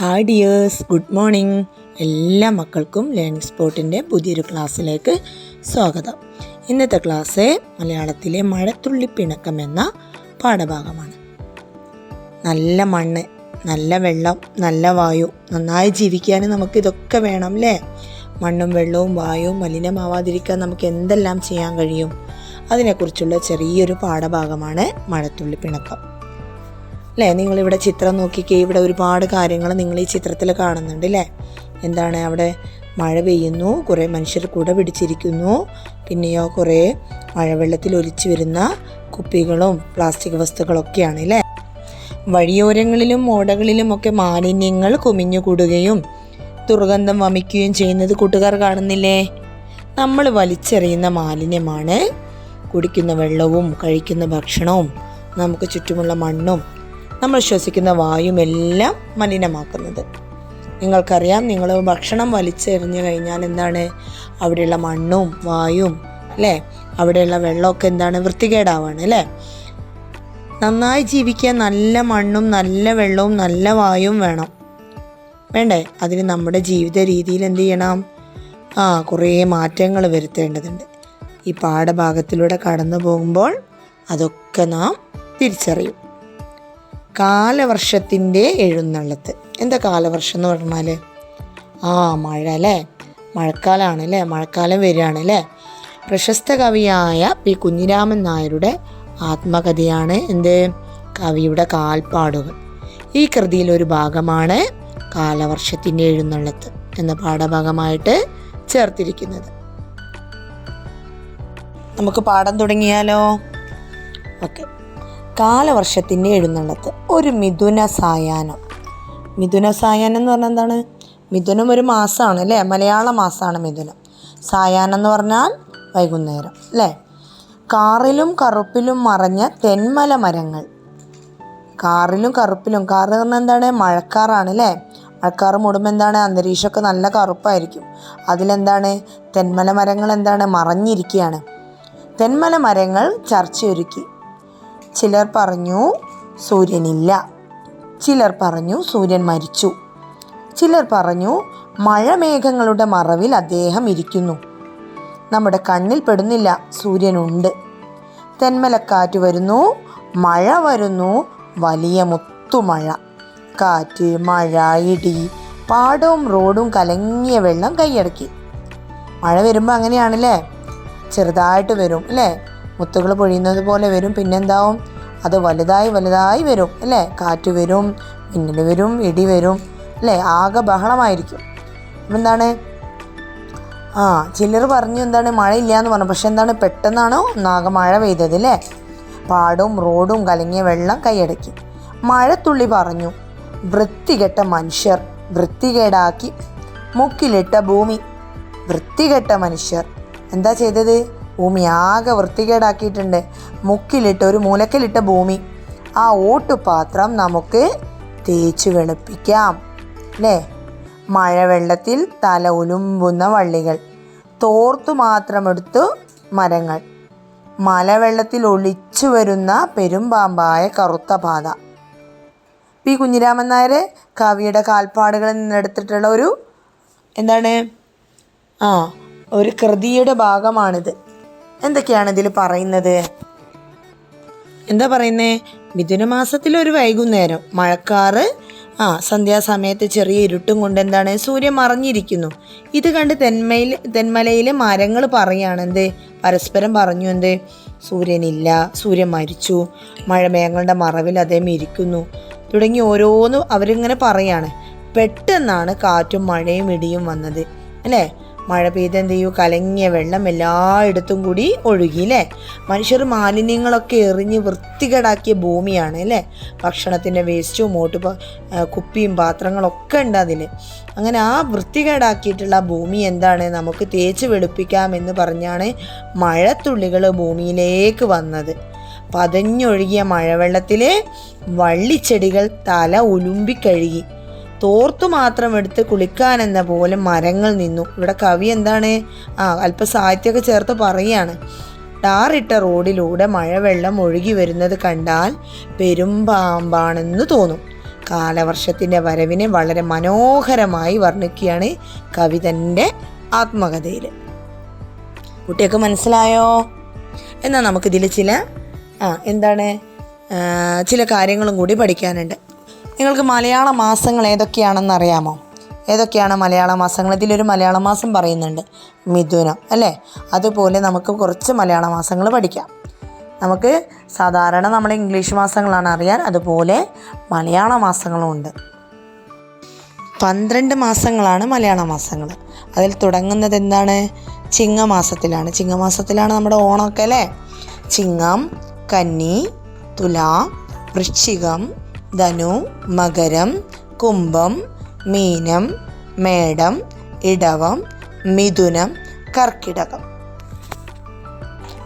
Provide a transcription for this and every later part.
Hi dears good morning എല്ലാ മക്കൾക്കും learning സ്പോട്ടിന്റെ പുതിയൊരു ക്ലാസ്സിലേക്ക് സ്വാഗതം. ഇന്നത്തെ ക്ലാസ് മലയാളത്തിലെ മഴത്തുള്ളി പിണക്കം എന്ന പാഠഭാഗമാണ്. നല്ല മണ്ണ് നല്ല വെള്ളം നല്ല വായു നന്നായി ജീവിക്കാൻ നമുക്ക് ഇതൊക്കെ വേണം അല്ലേ മണ്ണും വെള്ളവും വായുവും മലിനമാവാതിരിക്കാൻ നമുക്ക് എന്തെല്ലാം ചെയ്യാൻ കഴിയും? അതിനെക്കുറിച്ചുള്ള ചെറിയൊരു പാഠഭാഗമാണ് മഴത്തുള്ളി പിണക്കം. അല്ലേ നിങ്ങളിവിടെ ചിത്രം നോക്കിക്കേ ഇവിടെ ഒരുപാട് കാര്യങ്ങൾ നിങ്ങൾ ഈ ചിത്രത്തിൽ കാണുന്നുണ്ട് അല്ലേ എന്താണ് അവിടെ മഴ പെയ്യുന്നു കുറേ മനുഷ്യർ കുട പിടിച്ചിരിക്കുന്നു പിന്നെയോ കുറേ മഴവെള്ളത്തിൽ ഒലിച്ചു വരുന്ന കുപ്പികളും പ്ലാസ്റ്റിക് വസ്തുക്കളൊക്കെയാണ് അല്ലേ വഴിയോരങ്ങളിലും ഓടകളിലും ഒക്കെ മാലിന്യങ്ങൾ കുമിഞ്ഞുകൂടുകയും ദുർഗന്ധം വമിക്കുകയും ചെയ്യുന്നത് കൂട്ടുകാർ കാണുന്നില്ലേ? നമ്മൾ വലിച്ചെറിയുന്ന മാലിന്യമാണ്. കുടിക്കുന്ന വെള്ളവും കഴിക്കുന്ന ഭക്ഷണവും നമുക്ക് ചുറ്റുമുള്ള മണ്ണും നമ്മൾ ശ്വസിക്കുന്ന വായുമെല്ലാം മലിനമാക്കുന്നത്. നിങ്ങൾക്കറിയാം നിങ്ങൾ ഭക്ഷണം വലിച്ചെറിഞ്ഞു കഴിഞ്ഞാൽ എന്താണ്? അവിടെയുള്ള മണ്ണും വായും അല്ലേ? അവിടെയുള്ള വെള്ളമൊക്കെ എന്താണ്? വൃത്തികേടാവാണ് അല്ലേ? നന്നായി ജീവിക്കാൻ നല്ല മണ്ണും നല്ല വെള്ളവും നല്ല വായും വേണം. വേണ്ടേ? അതിന് നമ്മുടെ ജീവിത രീതിയിൽ എന്ത് ചെയ്യണം? ആ കുറേ മാറ്റങ്ങൾ വരുത്തേണ്ടതുണ്ട്. ഈ പാഠഭാഗത്തിലൂടെ കടന്നു പോകുമ്പോൾ അതൊക്കെ നാം തിരിച്ചറിയും. കാലവർഷത്തിന്റെ എഴുന്നള്ളത്ത്. എന്താ കാലവർഷം എന്ന് പറഞ്ഞാൽ? ആ മഴ അല്ലേ? മഴക്കാലമാണ് അല്ലേ മഴക്കാലം വരികയാണ് അല്ലേ പ്രശസ്ത കവിയായ പി കുഞ്ഞിരാമൻ നായരുടെ ആത്മകഥയാണ് എന്ത്? കവിയുടെ കാൽപ്പാടുകൾ. ഈ കൃതിയിൽ ഒരു ഭാഗമാണ് കാലവർഷത്തിന്റെ എഴുന്നള്ളത്ത് എന്ന പാഠഭാഗമായിട്ട് ചേർത്തിരിക്കുന്നത്. നമുക്ക് പാഠം തുടങ്ങിയാലോ? ഓക്കെ. കാലവർഷത്തിന്റെ എഴുന്നള്ളത്ത്. ഒരു മിഥുന സായാഹ്നം. മിഥുന സായാഹ്നം എന്ന് പറഞ്ഞാൽ എന്താണ്? മിഥുനം ഒരു മാസമാണ് അല്ലേ? മലയാള മാസമാണ് മിഥുനം. സായാഹ്നം എന്ന് പറഞ്ഞാൽ വൈകുന്നേരം അല്ലേ? കാറിലും കറുപ്പിലും മറഞ്ഞ തെന്മല മരങ്ങൾ. കാറിലും കറുപ്പിലും കാറ് പറഞ്ഞാൽ എന്താണ്? മഴക്കാറാണ് അല്ലേ? മഴക്കാറ് മൂടുമ്പോൾ എന്താണ്? അന്തരീക്ഷമൊക്കെ നല്ല കറുപ്പായിരിക്കും. അതിലെന്താണ്? തെന്മല മരങ്ങൾ എന്താണ്? മറഞ്ഞിരിക്കുകയാണ്. തെന്മല മരങ്ങൾ ചർച്ചയൊരുക്കി. ചിലർ പറഞ്ഞു സൂര്യനില്ല. ചിലർ പറഞ്ഞു സൂര്യൻ മരിച്ചു. ചിലർ പറഞ്ഞു മഴമേഘങ്ങളുടെ മറവിൽ അദ്ദേഹം ഇരിക്കുന്നു. നമ്മുടെ കണ്ണിൽ പെടുന്നില്ല സൂര്യനുണ്ട്. തെന്മലക്കാറ്റ് വരുന്നു മഴ വരുന്നു വലിയ മുത്തുമഴ കാറ്റ് മഴ ഇടി പാടവും റോഡും കലങ്ങിയ വെള്ളം കൈയടക്കി. മഴ വരുമ്പോൾ അങ്ങനെയാണല്ലേ? ചെറുതായിട്ട് വരും അല്ലേ? മുത്തുകൾ പൊഴിയുന്നത് പോലെ വരും. പിന്നെന്താവും? അത് വലുതായി വലുതായി വരും അല്ലേ? കാറ്റ് വരും മിന്നൽ വരും ഇടി വരും അല്ലേ? ആകെ ബഹളമായിരിക്കും. അപ്പം എന്താണ്? ആ ചിലർ പറഞ്ഞു എന്താണ്? മഴയില്ല എന്ന് പറഞ്ഞു. പക്ഷെ എന്താണ്? പെട്ടെന്നാണ് ഒന്നാകെ മഴ പെയ്തത് അല്ലേ? പാടും റോഡും കലങ്ങിയ വെള്ളം കൈയടക്കി. മഴത്തുള്ളി പറഞ്ഞു വൃത്തികെട്ട മനുഷ്യർ വൃത്തികേടാക്കി മുക്കിലിട്ട ഭൂമി വൃത്തികെട്ട മനുഷ്യർ. എന്താ ചെയ്തത്? ഭൂമി ആകെ വൃത്തികേടാക്കിയിട്ടുണ്ട്. മുക്കിലിട്ട് ഒരു മൂലക്കിലിട്ട ഭൂമി. ആ ഓട്ടുപാത്രം നമുക്ക് തേച്ച് വെളുപ്പിക്കാം അല്ലേ മഴവെള്ളത്തിൽ തല ഉലുമ്പുന്ന വള്ളികൾ. തോർത്തു മാത്രമെടുത്തു മരങ്ങൾ. മലവെള്ളത്തിൽ ഒളിച്ചു വരുന്ന പെരുമ്പാമ്പായ കറുത്ത പാത. പി. കുഞ്ഞിരാമൻ നായർ കവിയുടെ കാൽപ്പാടുകളിൽ നിന്നെടുത്തിട്ടുള്ള ഒരു എന്താണ്? ആ ഒരു കൃതിയുടെ ഭാഗമാണിത്. എന്തൊക്കെയാണ് ഇതിൽ പറയുന്നത്? എന്താ പറയുന്നേ? മിഥുനമാസത്തിലെ ഒരു വൈകുന്നേരം മഴക്കാറ് ആ സന്ധ്യാസമയത്ത് ചെറിയ ഇരുട്ടും കൊണ്ട് എന്താണ് സൂര്യൻ മറഞ്ഞിരിക്കുന്നു. ഇത് കണ്ട് തെന്മയിൽ തെന്മലയിലെ മരങ്ങൾ പറയാണ് എന്ത്? പരസ്പരം പറഞ്ഞു എന്ത്? സൂര്യനില്ല സൂര്യൻ മരിച്ചു മഴമേഘങ്ങളുടെ മറവിൽ അദ്ദേഹം ഇരിക്കുന്നു. തുടങ്ങി ഓരോന്നും അവരിങ്ങനെ പറയാണ്. പെട്ടെന്നാണ് കാറ്റും മഴയും ഇടിയും വന്നത് അല്ലേ? മഴ പെയ്ത് എന്ത് ചെയ്യൂ? കലങ്ങിയ വെള്ളം എല്ലായിടത്തും കൂടി ഒഴുകി അല്ലേ മനുഷ്യർ മാലിന്യങ്ങളൊക്കെ എറിഞ്ഞ് വൃത്തികേടാക്കിയ ഭൂമിയാണ് അല്ലേ ഭക്ഷണത്തിന്റെ വേസ്റ്റും മോട്ട് കുപ്പിയും പാത്രങ്ങളൊക്കെ ഉണ്ട് അതിൽ അങ്ങനെ ആ വൃത്തികേടാക്കിയിട്ടുള്ള ഭൂമി എന്താണ്? നമുക്ക് തേച്ച് വെളുപ്പിക്കാം എന്ന് പറഞ്ഞാണ് മഴത്തുള്ളികൾ ഭൂമിയിലേക്ക് വന്നത്. പതഞ്ഞൊഴുകിയ മഴവെള്ളത്തിൽ വള്ളിച്ചെടികൾ തല ഉലുമ്പിക്കഴുകി തോർത്തു മാത്രം എടുത്ത് കുളിക്കാനെന്ന പോലെ മരങ്ങൾ നിന്നു. ഇവിടെ കവി എന്താണ്? ആ അല്പ സാഹിത്യമൊക്കെ ചേർത്ത് പറയാണ്. ടാറിട്ട റോഡിലൂടെ മഴവെള്ളം ഒഴുകി വരുന്നത് കണ്ടാൽ പെരുമ്പാമ്പാണെന്ന് തോന്നും. കാലവർഷത്തിന്റെ വരവിനെ വളരെ മനോഹരമായി വർണിക്കുകയാണ് കവി തന്റെ ആത്മകഥയിൽ കുട്ടിയൊക്കെ മനസ്സിലായോ? എന്നാൽ നമുക്കിതിൽ ചില ആ എന്താണ്? ചില കാര്യങ്ങളും കൂടി പഠിക്കാനുണ്ട്. നിങ്ങൾക്ക് മലയാള മാസങ്ങൾ ഏതൊക്കെയാണെന്ന് അറിയാമോ? ഏതൊക്കെയാണ് മലയാള മാസങ്ങൾ? ഇതിലൊരു മലയാള മാസം പറയുന്നുണ്ട്. മിഥുനം അല്ലേ? അതുപോലെ നമുക്ക് കുറച്ച് മലയാള മാസങ്ങൾ പഠിക്കാം. നമുക്ക് സാധാരണ നമ്മൾ ഇംഗ്ലീഷ് മാസങ്ങളാണ് അറിയാൻ അതുപോലെ മലയാള മാസങ്ങളും ഉണ്ട്. പന്ത്രണ്ട് മാസങ്ങളാണ് മലയാള മാസങ്ങൾ. അതിൽ തുടങ്ങുന്നത് എന്താണ്? ചിങ്ങമാസത്തിലാണ്. ചിങ്ങമാസത്തിലാണ് നമ്മുടെ ഓണമൊക്കെ അല്ലേ? ചിങ്ങം കന്നി തുല വൃശ്ചികം ധനു മകരം കുംഭം മീനം മേടം ഇടവം മിഥുനം കർക്കിടകം.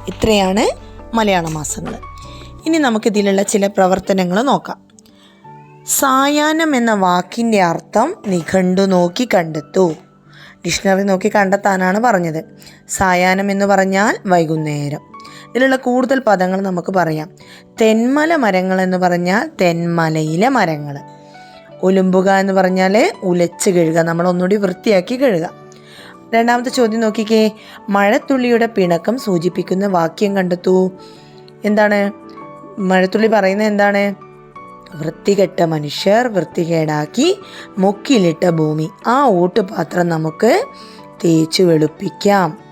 ഇത്രയാണ് മലയാള മാസങ്ങൾ ഇനി നമുക്കിതിലുള്ള ചില പ്രവർത്തനങ്ങൾ നോക്കാം. സായാഹ്നം എന്ന വാക്കിന്റെ അർത്ഥം നിഘണ്ടു നോക്കി കണ്ടെത്തൂ. ഡിക്ഷണറി നോക്കി കണ്ടെത്താനാണ് പറഞ്ഞത്. സായാഹ്നം എന്ന് പറഞ്ഞാൽ വൈകുന്നേരം. ഇതിലുള്ള കൂടുതൽ പദങ്ങൾ നമുക്ക് പറയാം. തെന്മല മരങ്ങൾ എന്ന് പറഞ്ഞാൽ തെന്മലയിലെ മരങ്ങൾ. ഒലുമ്പുക എന്ന് പറഞ്ഞാൽ ഉലച്ച് കഴുകുക നമ്മൾ ഒന്നുകൂടി വൃത്തിയാക്കി കഴുകുക. രണ്ടാമത്തെ ചോദ്യം നോക്കിക്കേ. മഴത്തുള്ളിയുടെ പിണക്കം സൂചിപ്പിക്കുന്ന വാക്യം കണ്ടെത്തൂ. എന്താണ്? മഴത്തുള്ളി പറയുന്നത് എന്താണ്? വൃത്തികെട്ട മനുഷ്യർ വൃത്തികേടാക്കി മുക്കിലിട്ട ഭൂമി. ആ ഊട്ടുപാത്രം നമുക്ക് തേച്ചു വെളുപ്പിക്കാം.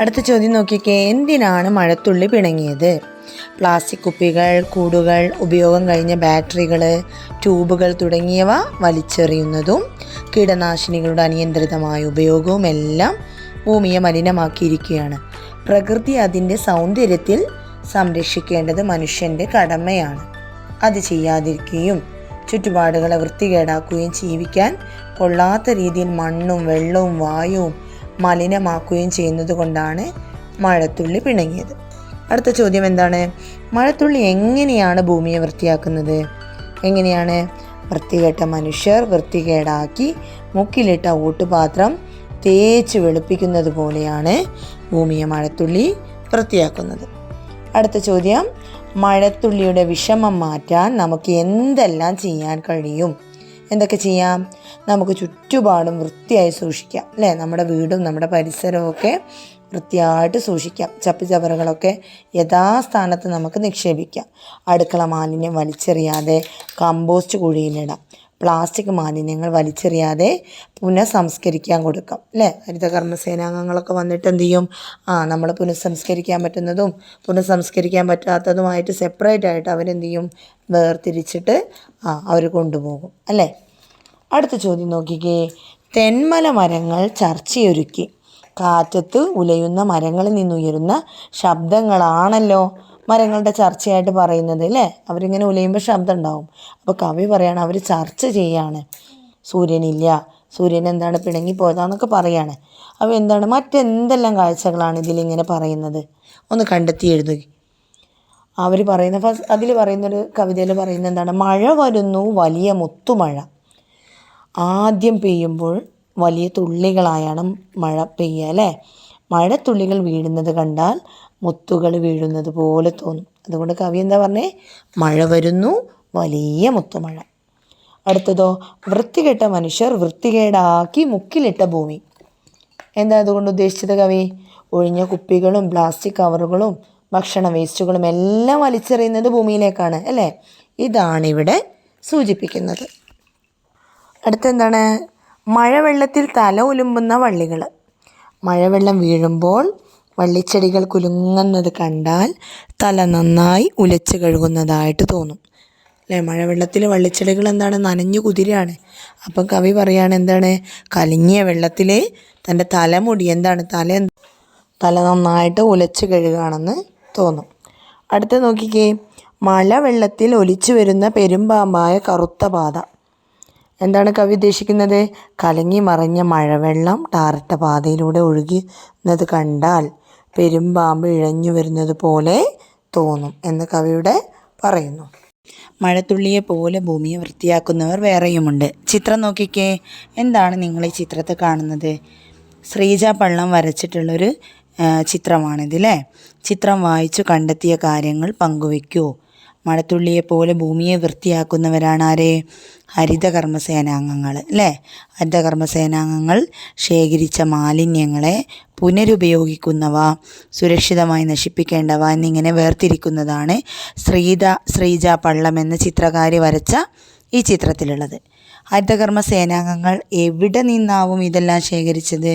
അടുത്ത ചോദ്യം നോക്കിക്കേ. എന്തിനാണ് മഴത്തുള്ളി പിണങ്ങിയത്? പ്ലാസ്റ്റിക് കുപ്പികൾ കൂടുകൾ ഉപയോഗം കഴിഞ്ഞ ബാറ്ററികൾ ട്യൂബുകൾ തുടങ്ങിയവ വലിച്ചെറിയുന്നതും കീടനാശിനികളുടെ അനിയന്ത്രിതമായ ഉപയോഗവും എല്ലാം ഭൂമിയെ മലിനമാക്കിയിരിക്കുകയാണ്. പ്രകൃതി അതിന്റെ സൗന്ദര്യത്തിൽ സംരക്ഷിക്കേണ്ടത് മനുഷ്യന്റെ കടമയാണ്. അത് ചെയ്യാതിരിക്കുകയും ചുറ്റുപാടുകളെ വൃത്തികേടാക്കുകയും ജീവിക്കാൻ കൊള്ളാത്ത രീതിയിൽ മണ്ണും വെള്ളവും വായുവും മലിനമാക്കുകയും ചെയ്യുന്നത് കൊണ്ടാണ് മഴത്തുള്ളി പിണങ്ങിയത്. അടുത്ത ചോദ്യം എന്താണ്? മഴത്തുള്ളി എങ്ങനെയാണ് ഭൂമിയെ വൃത്തിയാക്കുന്നത്? എങ്ങനെയാണ്? വൃത്തികെട്ട മനുഷ്യർ വൃത്തികേടാക്കി മുക്കിലിട്ട ഊട്ടുപാത്രം തേച്ച് വെളുപ്പിക്കുന്നത് പോലെയാണ് ഭൂമിയെ മഴത്തുള്ളി വൃത്തിയാക്കുന്നത്. അടുത്ത ചോദ്യം മഴത്തുള്ളിയുടെ വിഷമം മാറ്റാൻ നമുക്ക് എന്തെല്ലാം ചെയ്യാൻ കഴിയും? എന്തൊക്കെ ചെയ്യാം? നമുക്ക് ചുറ്റുപാടും വൃത്തിയായി സൂക്ഷിക്കാം. അല്ലേ? നമ്മുടെ വീടും നമ്മുടെ പരിസരവും ഒക്കെ വൃത്തിയായിട്ട് സൂക്ഷിക്കാം. ചപ്പ് ചവറുകളൊക്കെ യഥാസ്ഥാനത്ത് നമുക്ക് നിക്ഷേപിക്കാം. അടുക്കള മാലിന്യം വലിച്ചെറിയാതെ കമ്പോസ്റ്റ് കുഴിയിലിടാം പ്ലാസ്റ്റിക് മാലിന്യങ്ങൾ വലിച്ചെറിയാതെ പുനഃസംസ്കരിക്കാൻ കൊടുക്കാം. അല്ലേ? ഹരിതകർമ്മസേനാംഗങ്ങളൊക്കെ വന്നിട്ട് എന്ത് ചെയ്യും? ആ നമ്മൾ പുനഃസംസ്കരിക്കാൻ പറ്റുന്നതും പുനഃസംസ്കരിക്കാൻ പറ്റാത്തതുമായിട്ട് സെപ്പറേറ്റ് ആയിട്ട് അവരെന്ത് ചെയ്യും? വേർതിരിച്ചിട്ട് ആ അവർ കൊണ്ടുപോകും. അല്ലേ? അടുത്ത ചോദ്യം നോക്കിക്കേ. തെന്മല മരങ്ങൾ ചർച്ചയൊരുക്കി. കാറ്റത്ത് ഉലയുന്ന മരങ്ങളിൽ നിന്നുയരുന്ന ശബ്ദങ്ങളാണല്ലോ. മരങ്ങളുടെ ചർച്ചയായിട്ട് പറയുന്നത് അല്ലേ അവരിങ്ങനെ ഉലയുമ്പോൾ ശബ്ദം ഉണ്ടാവും. അപ്പോൾ കവി പറയാണ് അവർ ചർച്ച ചെയ്യാണ്. സൂര്യനില്ല സൂര്യൻ എന്താണ് പിണങ്ങി പിണങ്ങിപ്പോയതാന്നൊക്കെ പറയാണ്. അപ്പോൾ എന്താണ്? മറ്റെന്തെല്ലാം കാഴ്ചകളാണ് ഇതിലിങ്ങനെ പറയുന്നത്? ഒന്ന് കണ്ടെത്തി എഴുതുക. അവർ പറയുന്ന ഫസ്റ്റ് അതിൽ പറയുന്നൊരു കവിതയിൽ പറയുന്നത് എന്താണ്? മഴ വരുന്നു വലിയ മുത്തുമഴ. ആദ്യം പെയ്യുമ്പോൾ വലിയ തുള്ളികളായാണ് മഴ പെയ്യുക അല്ലേ മഴത്തുള്ളികൾ വീഴുന്നത് കണ്ടാൽ മുത്തുകൾ വീഴുന്നത് പോലെ തോന്നും. അതുകൊണ്ട് കവി എന്താ പറഞ്ഞേ? മഴ വരുന്നു വലിയ മുത്തുമഴ. അടുത്തതോ വൃത്തികെട്ട മനുഷ്യർ വൃത്തികേടാക്കി മുക്കിലിട്ട ഭൂമി. എന്താ അതുകൊണ്ട് ഉദ്ദേശിച്ചത് കവി? ഒഴിഞ്ഞ കുപ്പികളും പ്ലാസ്റ്റിക് കവറുകളും ഭക്ഷണ വേസ്റ്റുകളും എല്ലാം വലിച്ചെറിയുന്നത് ഭൂമിയിലേക്കാണ് അല്ലേ? ഇതാണ് ഇവിടെ സൂചിപ്പിക്കുന്നത്. അടുത്തെന്താണ്? മഴവെള്ളത്തിൽ തല ഉലുമ്പുന്ന വള്ളികൾ മഴവെള്ളം വീഴുമ്പോൾ വള്ളിച്ചെടികൾ കുലുങ്ങുന്നത് കണ്ടാൽ തല നന്നായി ഉലച്ച് കഴുകുന്നതായിട്ട് തോന്നും. അല്ലേ? മഴവെള്ളത്തിൽ വള്ളിച്ചെടികൾ എന്താണ്? നനഞ്ഞു കുതിരയാണ് അപ്പം കവി പറയുകയാണ് എന്താണ്? കലിങ്ങിയ വെള്ളത്തിൽ തന്റെ തലമുടി എന്താണ്? തല തല നന്നായിട്ട് ഉലച്ച് കഴുകുകയാണെന്ന് തോന്നും. അടുത്ത നോക്കിക്കേ. മഴ വെള്ളത്തിൽ ഒലിച്ചു വരുന്ന പെരുമ്പാമ്പായ കറുത്ത പാത. എന്താണ് കവി ഉദ്ദേശിക്കുന്നത്? കലങ്ങി മറിഞ്ഞ മഴവെള്ളം ടാറിട്ട പാതയിലൂടെ ഒഴുകുന്നത് കണ്ടാൽ പെരുമ്പാമ്പ് ഇഴഞ്ഞു വരുന്നത് പോലെ തോന്നും എന്ന് കവിയുടെ പറയുന്നു. മഴത്തുള്ളിയെ പോലെ ഭൂമിയെ വൃത്തിയാക്കുന്നവർ വേറെയുമുണ്ട്. ചിത്രം നോക്കിക്കേ. എന്താണ് നിങ്ങൾ ഈ ചിത്രത്തെ കാണുന്നത്? ശ്രീജ പള്ളം വരച്ചിട്ടുള്ളൊരു ചിത്രമാണിതില്ലേ? ചിത്രം വായിച്ചു കണ്ടെത്തിയ കാര്യങ്ങൾ പങ്കുവയ്ക്കൂ. മഴത്തുള്ളിയെ പോലെ ഭൂമിയെ വൃത്തിയാക്കുന്നവരാണ് ആര് ഹരിതകർമ്മസേനാംഗങ്ങൾ അല്ലേ? ഹരിതകർമ്മസേനാംഗങ്ങൾ ശേഖരിച്ച മാലിന്യങ്ങളെ പുനരുപയോഗിക്കുന്നവ സുരക്ഷിതമായി നശിപ്പിക്കേണ്ടവ എന്നിങ്ങനെ വേർതിരിക്കുന്നതാണ് ശ്രീത ശ്രീജ പള്ളം എന്ന ചിത്രകാരി വരച്ച ഈ ചിത്രത്തിലുള്ളത്. ഹരിതകർമ്മ സേനാംഗങ്ങൾ എവിടെ നിന്നാവും ഇതെല്ലാം ശേഖരിച്ചത്?